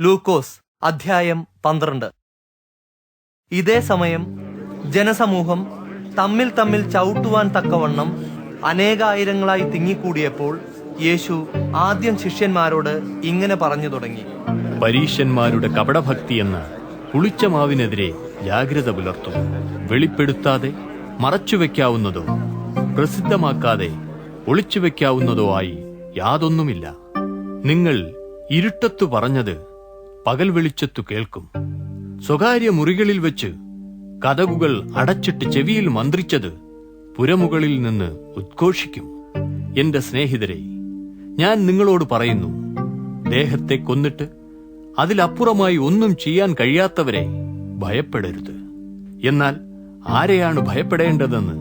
ലൂക്കോസ് അധ്യായം പന്ത്രണ്ട്. ഇതേ സമയം ജനസമൂഹം തമ്മിൽ തമ്മിൽ ചവിട്ടുവാൻ തക്കവണ്ണം അനേകായിരങ്ങളായി തിങ്ങിക്കൂടിയപ്പോൾ യേശു ആദ്യം ശിഷ്യന്മാരോട് ഇങ്ങനെ പറഞ്ഞു തുടങ്ങി. പരീശന്മാരുടെ പുളിച്ച മാവിനെതിരെ ജാഗ്രത പുലർത്തും. വെളിപ്പെടുത്താതെ മറച്ചുവെക്കാവുന്നതോ പ്രസിദ്ധമാക്കാതെ ഒളിച്ചുവെക്കാവുന്നതോ ആയി യാതൊന്നുമില്ല. നിങ്ങൾ ഇരുട്ടത്തു പറഞ്ഞത് പകൽ വെളിച്ചത്തു കേൾക്കും. സ്വകാര്യ മുറികളിൽ വെച്ച് കഥകുകൾ അടച്ചിട്ട് ചെവിയിൽ മന്ത്രിച്ചത് പുരമുകളിൽ നിന്ന് ഉദ്ഘോഷിക്കും. എന്റെ സ്നേഹിതരെ ഞാൻ നിങ്ങളോട് പറയുന്നു ദേഹത്തെ കൊന്നിട്ട് അതിലപ്പുറമായി ഒന്നും ചെയ്യാൻ കഴിയാത്തവരെ ഭയപ്പെടരുത്. എന്നാൽ ആരെയാണ് ഭയപ്പെടേണ്ടതെന്ന്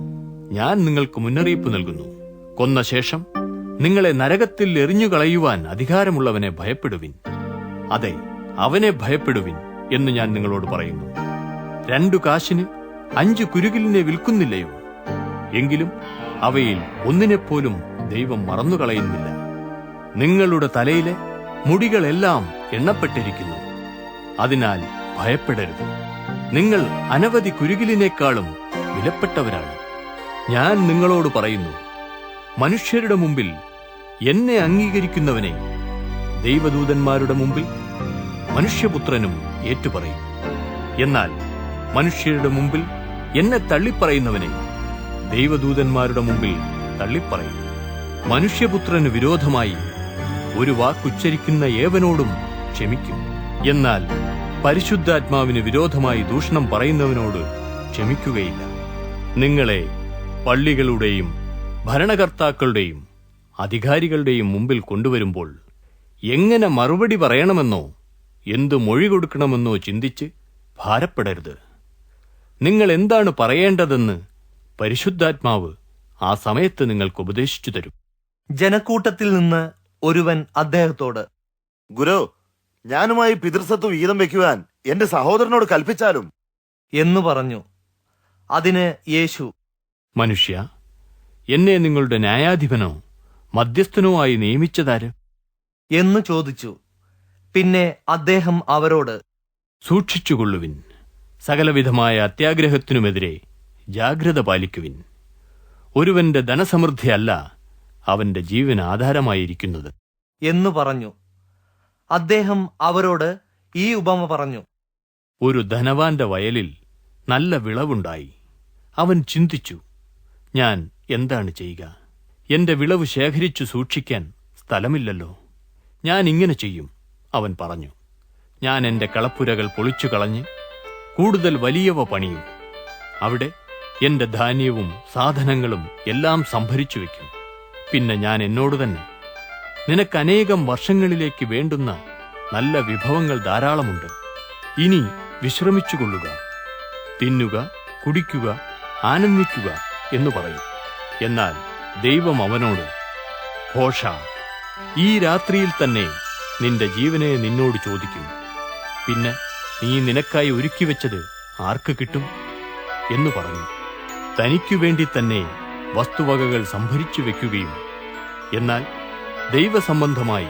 ഞാൻ നിങ്ങൾക്ക് മുന്നറിയിപ്പ് നൽകുന്നു. കൊന്ന ശേഷം നിങ്ങളെ നരകത്തിൽ എറിഞ്ഞുകളയുവാൻ അധികാരമുള്ളവനെ ഭയപ്പെടുവിൻ. അതെ അവനെ ഭയപ്പെടുവിൻ എന്ന് ഞാൻ നിങ്ങളോട് പറയുന്നു. രണ്ടു കാശിന് അഞ്ച് കുരുകിലിനെ വിൽക്കുന്നില്ലയോ? എങ്കിലും അവയിൽ ഒന്നിനെപ്പോലും ദൈവം മറന്നുകളയുന്നില്ല. നിങ്ങളുടെ തലയിലെ മുടികളെല്ലാം എണ്ണപ്പെട്ടിരിക്കുന്നു. അതിനാൽ ഭയപ്പെടരുത്. നിങ്ങൾ അനവധി കുരുകിലിനേക്കാളും വിലപ്പെട്ടവരാണ്. ഞാൻ നിങ്ങളോട് പറയുന്നു മനുഷ്യരുടെ മുമ്പിൽ എന്നെ അംഗീകരിക്കുന്നവനെ ദൈവദൂതന്മാരുടെ മുമ്പിൽ മനുഷ്യപുത്രനും ഏറ്റുപറയും. എന്നാൽ മനുഷ്യരുടെ മുമ്പിൽ എന്നെ തള്ളിപ്പറയുന്നവനെ ദൈവദൂതന്മാരുടെ മുമ്പിൽ തള്ളിപ്പറയും. മനുഷ്യപുത്രന് വിരോധമായി ഒരു വാക്കുച്ചരിക്കുന്ന ഏവനോടും ക്ഷമിക്കും. എന്നാൽ പരിശുദ്ധാത്മാവിന് വിരോധമായി ദൂഷണം പറയുന്നവനോട് ക്ഷമിക്കുകയില്ല. നിങ്ങളെ പള്ളികളുടെയും ഭരണകർത്താക്കളുടെയും അധികാരികളുടെയും മുമ്പിൽ കൊണ്ടുവരുമ്പോൾ എങ്ങനെ മറുപടി പറയണമെന്നോ എന്തു മൊഴി കൊടുക്കണമെന്നോ ചിന്തിച്ച് ഭാരപ്പെടരുത്. നിങ്ങൾ എന്താണ് പറയേണ്ടതെന്ന് പരിശുദ്ധാത്മാവ് ആ സമയത്ത് നിങ്ങൾക്ക് ഉപദേശിച്ചു തരും. ജനക്കൂട്ടത്തിൽ നിന്ന് ഒരുവൻ അദ്ദേഹത്തോട് ഗുരു ഞാനുമായി പിതൃസത്വ വീതം വെക്കുവാൻ എന്റെ സഹോദരനോട് കൽപ്പിച്ചാലും? എന്ന് പറഞ്ഞു. അതിന് യേശു മനുഷ്യ എന്നെ നിങ്ങളുടെ ന്യായാധിപനോ മധ്യസ്ഥനോ ആയി നിയമിച്ചതാര്? എന്ന് ചോദിച്ചു. പിന്നെ അദ്ദേഹം അവരോട് സൂക്ഷിച്ചുകൊള്ളുവിൻ. സകലവിധമായ അത്യാഗ്രഹത്തിനുമെതിരെ ജാഗ്രത പാലിക്കുവിൻ. ഒരുവന്റെ ധനസമൃദ്ധിയല്ല അവന്റെ ജീവൻ ആധാരമായിരിക്കുന്നത് എന്നു പറഞ്ഞു. അദ്ദേഹം അവരോട് ഈ ഉപമ പറഞ്ഞു. ഒരു ധനവാന്റെ വയലിൽ നല്ല വിളവുണ്ടായി. അവൻ ചിന്തിച്ചു ഞാൻ എന്താണ് ചെയ്യുക? എന്റെ വിളവ് ശേഖരിച്ചു സൂക്ഷിക്കാൻ സ്ഥലമില്ലല്ലോ. ഞാൻ ഇങ്ങനെ ചെയ്യും. അവൻ പറഞ്ഞു ഞാൻ എന്റെ കളപ്പുരകൾ പൊളിച്ചു കളഞ്ഞ് കൂടുതൽ വലിയവ പണിയും. അവിടെ എന്റെ ധാന്യവും സാധനങ്ങളും എല്ലാം സംഭരിച്ചു വെക്കും. പിന്നെ ഞാൻ എന്നോട് തന്നെ നിനക്ക് അനേകം വർഷങ്ങളിലേക്ക് വേണ്ടുന്ന നല്ല വിഭവങ്ങൾ ധാരാളമുണ്ട്. ഇനി വിശ്രമിച്ചുകൊള്ളുക. തിന്നുക കുടിക്കുക ആനന്ദിക്കുക എന്ന് പറയും. എന്നാൽ ദൈവം അവനോട് ഘോഷ ഈ രാത്രിയിൽ തന്നെ നിന്റെ ജീവനെ നിന്നോട് ചോദിക്കും. പിന്നെ നീ നിനക്കായി ഒരുക്കി വെച്ചത് ആർക്ക് കിട്ടും എന്ന് പറഞ്ഞു. തനിക്കു വേണ്ടി തന്നെ വസ്തുവകകൾ സംഭരിച്ചു വെക്കുകയും എന്നാൽ ദൈവസംബന്ധമായി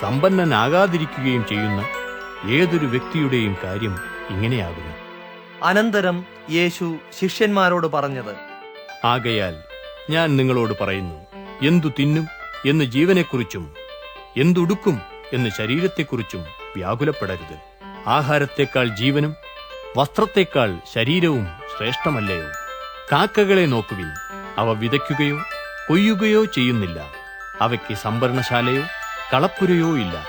സമ്പന്നനാകാതിരിക്കുകയും ചെയ്യുന്ന ഏതൊരു വ്യക്തിയുടെയും കാര്യം ഇങ്ങനെയാകുന്നു. അനന്തരം യേശു ശിഷ്യന്മാരോട് പറഞ്ഞത് ആകയാൽ ഞാൻ നിങ്ങളോട് പറയുന്നു എന്തു തിന്നും എന്ന് ജീവനെക്കുറിച്ചും എന്തുടുക്കും എന്ന് ശരീരത്തെക്കുറിച്ചും വ്യാകുലപ്പെടരുത്. ആഹാരത്തെക്കാൾ ജീവനും വസ്ത്രത്തെക്കാൾ ശരീരവും ശ്രേഷ്ഠമല്ലയോ? കാക്കകളെ നോക്കുവിൻ അവ വിതയ്ക്കുകയോ കൊയ്യുകയോ ചെയ്യുന്നില്ല. അവയ്ക്ക് സംഭരണശാലയോ കളപ്പുരയോ ഇല്ല.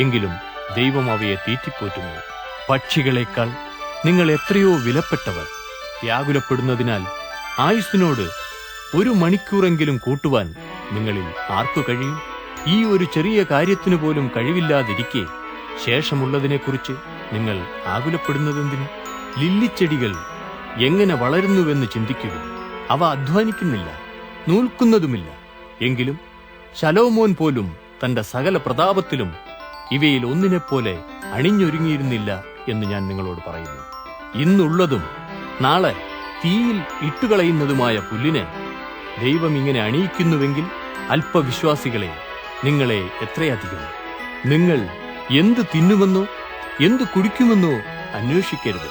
എങ്കിലും ദൈവം അവയെ തീറ്റിപ്പോറ്റുന്നു. പക്ഷികളെക്കാൾ നിങ്ങൾ എത്രയോ വിലപ്പെട്ടവർ. വ്യാകുലപ്പെടുന്നതിനാൽ ആയുസ്സിനോട് ഒരു മണിക്കൂറെങ്കിലും കൂട്ടുവാൻ നിങ്ങളിൽ ആർക്കു കഴിയും? ഈ ഒരു ചെറിയ കാര്യത്തിനു പോലും കഴിവില്ലാതിരിക്കെ ശേഷമുള്ളതിനെക്കുറിച്ച് നിങ്ങൾ ആകുലപ്പെടുന്നതെന്തിന്? ലില്ലിച്ചെടികൾ എങ്ങനെ വളരുന്നുവെന്ന് ചിന്തിക്കുക. അവ അധ്വാനിക്കുന്നില്ല നൂൽക്കുന്നതുമില്ല. എങ്കിലും ശലോമോൻ പോലും തന്റെ സകല പ്രതാപത്തിലും ഇവയിൽ ഒന്നിനെപ്പോലെ അണിഞ്ഞൊരുങ്ങിയിരുന്നില്ല എന്ന് ഞാൻ നിങ്ങളോട് പറയുന്നു. ഇന്നുള്ളതും നാളെ തീയിൽ ഇട്ടുകളയുന്നതുമായ പുല്ലിനെ ദൈവം ഇങ്ങനെ അണിയിക്കുന്നുവെങ്കിൽ അല്പവിശ്വാസികളെ നിങ്ങളെ എത്രയധികം? നിങ്ങൾ എന്ത് തിന്നുമെന്നോ എന്ത് കുടിക്കുമെന്നോ അന്വേഷിക്കരുത്.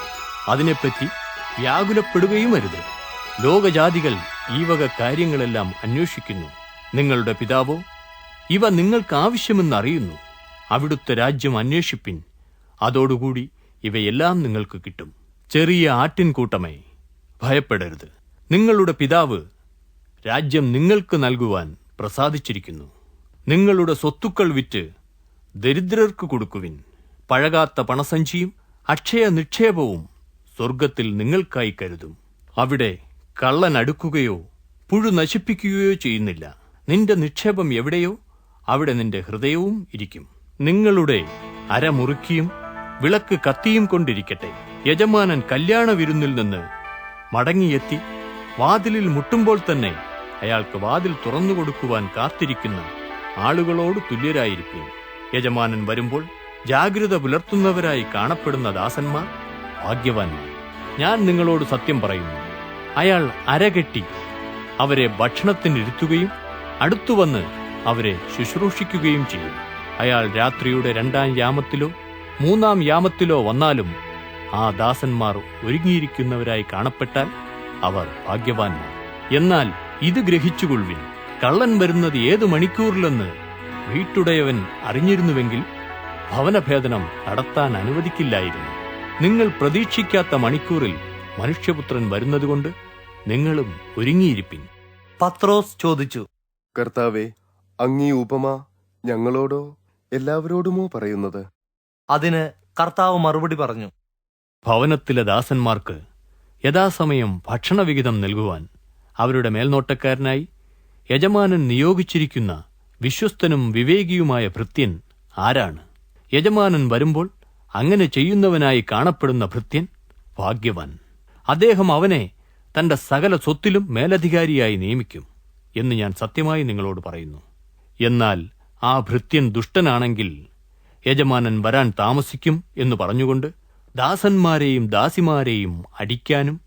അതിനെപ്പറ്റി വ്യാകുലപ്പെടുകയും അരുത്. ലോകജാതികൾ ഈ വക കാര്യങ്ങളെല്ലാം അന്വേഷിക്കുന്നു. നിങ്ങളുടെ പിതാവോ ഇവ നിങ്ങൾക്ക് ആവശ്യമെന്ന് അറിയുന്നു. അവിടുത്തെ രാജ്യം അന്വേഷിപ്പിൻ. അതോടുകൂടി ഇവയെല്ലാം നിങ്ങൾക്ക് കിട്ടും. ചെറിയ ആട്ടിൻകൂട്ടമേ ഭയപ്പെടരുത്. നിങ്ങളുടെ പിതാവ് രാജ്യം നിങ്ങൾക്ക് നൽകുവാൻ പ്രസാദിച്ചിരിക്കുന്നു. നിങ്ങളുടെ സ്വത്തുക്കൾ വിറ്റ് ദരിദ്രർക്ക് കൊടുക്കുവിൻ. പഴകാത്ത പണസഞ്ചിയും അക്ഷയ നിക്ഷേപവും സ്വർഗത്തിൽ നിങ്ങൾക്കായി കരുതും. അവിടെ കള്ളൻ അടുക്കുകയോ പുഴു നശിപ്പിക്കുകയോ ചെയ്യുന്നില്ല. നിന്റെ നിക്ഷേപം എവിടെയോ അവിടെ നിന്റെ ഹൃദയവും ഇരിക്കും. നിങ്ങളുടെ അരമുറുക്കിയും വിളക്ക് കത്തിയും കൊണ്ടിരിക്കട്ടെ. യജമാനൻ കല്യാണ വിരുന്നിൽ നിന്ന് മടങ്ങിയെത്തി വാതിലിൽ മുട്ടുമ്പോൾ തന്നെ അയാൾക്ക് വാതിൽ തുറന്നു കൊടുക്കുവാൻ കാത്തിരിക്കുന്ന ആളുകളോട് തുല്യരായിരിക്കും. യജമാനൻ വരുമ്പോൾ ജാഗ്രത പുലർത്തുന്നവരായി കാണപ്പെടുന്ന ദാസന്മാർ ഭാഗ്യവാന്മാർ. ഞാൻ നിങ്ങളോട് സത്യം പറയുന്നു. അയാൾ അരകെട്ടി അവരെ ഭക്ഷണത്തിനിരുത്തുകയും അടുത്തുവന്ന് അവരെ ശുശ്രൂഷിക്കുകയും ചെയ്യും. അയാൾ രാത്രിയുടെ രണ്ടാം യാമത്തിലോ മൂന്നാം യാമത്തിലോ വന്നാലും ആ ദാസന്മാർ ഒരുങ്ങിയിരിക്കുന്നവരായി കാണപ്പെട്ടാൽ അവർ ഭാഗ്യവാന്മാർ. എന്നാൽ ഇത് ഗ്രഹിച്ചുകൊള്ളുവിൻ. കള്ളൻ വരുന്നത് ഏതു മണിക്കൂറിലെന്ന് വീട്ടുടയവൻ അറിഞ്ഞിരുന്നുവെങ്കിൽ ഭവനഭേദനം നടത്താൻ അനുവദിക്കില്ലായിരുന്നു. നിങ്ങൾ പ്രതീക്ഷിക്കാത്ത മണിക്കൂറിൽ മനുഷ്യപുത്രൻ വരുന്നതുകൊണ്ട് നിങ്ങളും ഒരുങ്ങിയിരിപ്പിൻ. പത്രോസ് ചോദിച്ചു. കർത്താവെ അങ്ങീ ഉപമ ഞങ്ങളോടോ എല്ലാവരോടുമോ പറയുന്നത്? അതിന് കർത്താവ് മറുപടി പറഞ്ഞു. ഭവനത്തിലെ ദാസന്മാർക്ക് യഥാസമയം ഭക്ഷണവിഹിതം നൽകുവാൻ അവരുടെ മേൽനോട്ടക്കാരനായി യജമാനൻ നിയോഗിച്ചിരിക്കുന്ന വിശ്വസ്തനും വിവേകിയുമായ ഭൃത്യൻ ആരാണ്? യജമാനൻ വരുമ്പോൾ അങ്ങനെ ചെയ്യുന്നവനായി കാണപ്പെടുന്ന ഭൃത്യൻ ഭാഗ്യവാൻ. അദ്ദേഹം അവനെ തന്റെ സകല സ്വത്തിലും മേലധികാരിയായി നിയമിക്കും എന്ന് ഞാൻ സത്യമായി നിങ്ങളോട് പറയുന്നു. എന്നാൽ ആ ഭൃത്യൻ ദുഷ്ടനാണെങ്കിൽ യജമാനൻ വരാൻ താമസിക്കും എന്ന് പറഞ്ഞുകൊണ്ട് ദാസന്മാരെയും ദാസിമാരെയും അടിക്കാനും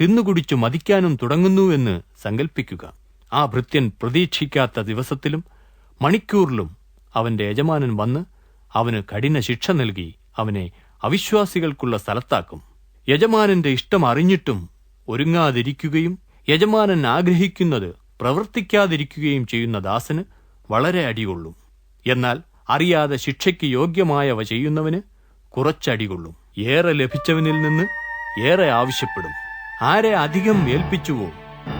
തിന്നുകുടിച്ചു മതിക്കാനും തുടങ്ങുന്നുവെന്ന് സങ്കൽപ്പിക്കുക. ആ ഭൃത്യൻ പ്രതീക്ഷിക്കാത്ത ദിവസത്തിലും മണിക്കൂറിലും അവന്റെ യജമാനൻ വന്ന് അവന് കഠിന ശിക്ഷ നൽകി അവനെ അവിശ്വാസികൾക്കുള്ള സ്ഥലത്താക്കും. യജമാനന്റെ ഇഷ്ടം അറിഞ്ഞിട്ടും ഒരുങ്ങാതിരിക്കുകയും യജമാനൻ ആഗ്രഹിക്കുന്നത് പ്രവർത്തിക്കാതിരിക്കുകയും ചെയ്യുന്ന ദാസന് വളരെ അടികൊള്ളും. എന്നാൽ അറിയാതെ ശിക്ഷയ്ക്ക് യോഗ്യമായവ ചെയ്യുന്നവന് കുറച്ചടികൊള്ളും. ഏറെ ലഭിച്ചവനിൽ നിന്ന് ഏറെ ആവശ്യപ്പെടും. ആരെ അധികം ഏൽപ്പിച്ചുവോ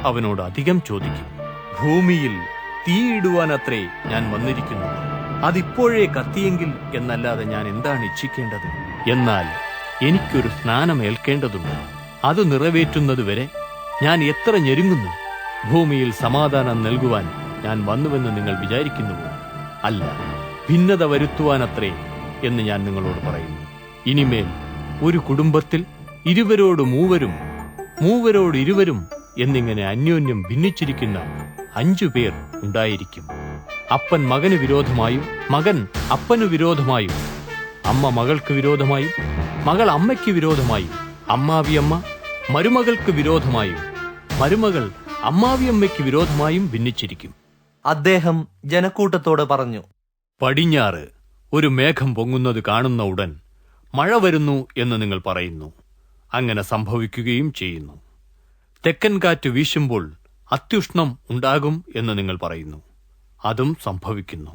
അവനോട് അധികം ചോദിക്കും. ഭൂമിയിൽ തീയിടുവാനത്രേ ഞാൻ വന്നിരിക്കുന്നു. അതിപ്പോഴേ കത്തിയെങ്കിൽ എന്നല്ലാതെ ഞാൻ എന്താണ് ഇച്ഛിക്കേണ്ടത്? എന്നാൽ എനിക്കൊരു സ്നാനം ഏൽക്കേണ്ടതുണ്ട് അത് നിറവേറ്റുന്നതുവരെ ഞാൻ എത്ര ഞെരുങ്ങുന്നു. ഭൂമിയിൽ സമാധാനം നൽകുവാൻ ഞാൻ വന്നുവെന്ന് നിങ്ങൾ വിചാരിക്കുന്നുവോ അല്ല ഭിന്നത വരുത്തുവാനത്രേ എന്ന് ഞാൻ നിങ്ങളോട് പറയുന്നു. ഇനിമേൽ ഒരു കുടുംബത്തിൽ ഇരുവരോട് മൂവരും മൂവരോട് ഇരുവരും എന്നിങ്ങനെ അന്യോന്യം ഭിന്നിച്ചിരിക്കുന്ന അഞ്ചു പേർ ഉണ്ടായിരിക്കും. അപ്പൻ മകന് വിരോധമായും മകൻ അപ്പനു വിരോധമായും അമ്മ മകൾക്ക് വിരോധമായും മകൾ അമ്മയ്ക്ക് വിരോധമായും അമ്മാവിയമ്മ മരുമകൾക്ക് വിരോധമായും മരുമകൾ അമ്മാവിയമ്മയ്ക്ക് വിരോധമായും ഭിന്നിച്ചിരിക്കും. അദ്ദേഹം ജനക്കൂട്ടത്തോട് പറഞ്ഞു പടിഞ്ഞാറ് ഒരു മേഘം പൊങ്ങുന്നത് കാണുന്ന ഉടൻ മഴ വരുന്നു എന്ന് നിങ്ങൾ പറയുന്നു. അങ്ങനെ സംഭവിക്കുകയും ചെയ്യുന്നു. തെക്കൻ കാറ്റ് വീശുമ്പോൾ അത്യുഷ്ണം ഉണ്ടാകും എന്ന് നിങ്ങൾ പറയുന്നു. അതും സംഭവിക്കുന്നു.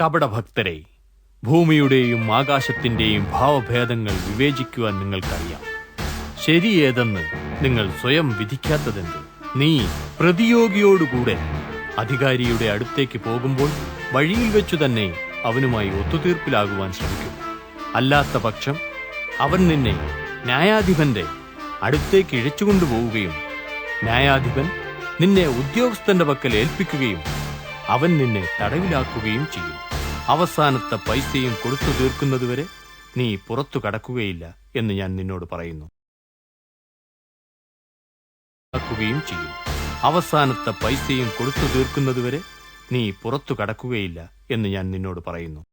കപടഭക്തരെ ഭൂമിയുടെയും ആകാശത്തിന്റെയും ഭാവഭേദങ്ങൾ വിവേചിക്കുവാൻ നിങ്ങൾക്കറിയാം. ശരിയേതെന്ന് നിങ്ങൾ സ്വയം വിധിക്കാത്തതെന്ത്? നീ പ്രതിയോഗിയോടുകൂടെ അധികാരിയുടെ അടുത്തേക്ക് പോകുമ്പോൾ വഴിയിൽ വെച്ചു തന്നെ അവനുമായി ഒത്തുതീർപ്പിലാകുവാൻ ശ്രമിക്കും. അല്ലാത്ത പക്ഷം അവൻ നിന്നെ ന്യായാധിപന്റെ അടുത്തേക്ക് ഇഴച്ചുകൊണ്ടുപോവുകയും ന്യായാധിപൻ നിന്നെ ഉദ്യോഗസ്ഥന്റെ പക്കൽ ഏൽപ്പിക്കുകയും അവൻ നിന്നെ തടവിലാക്കുകയും ചെയ്യും. അവസാനത്തെ പൈസയും കൊടുത്തു തീർക്കുന്നതുവരെ നീ പുറത്തു കടക്കുകയില്ല എന്ന് ഞാൻ നിന്നോട് പറയുന്നു. ചെയ്യും. അവസാനത്തെ പൈസയും കൊടുത്തു തീർക്കുന്നതുവരെ നീ പുറത്തു കടക്കുകയില്ല എന്ന് ഞാൻ നിന്നോട് പറയുന്നു.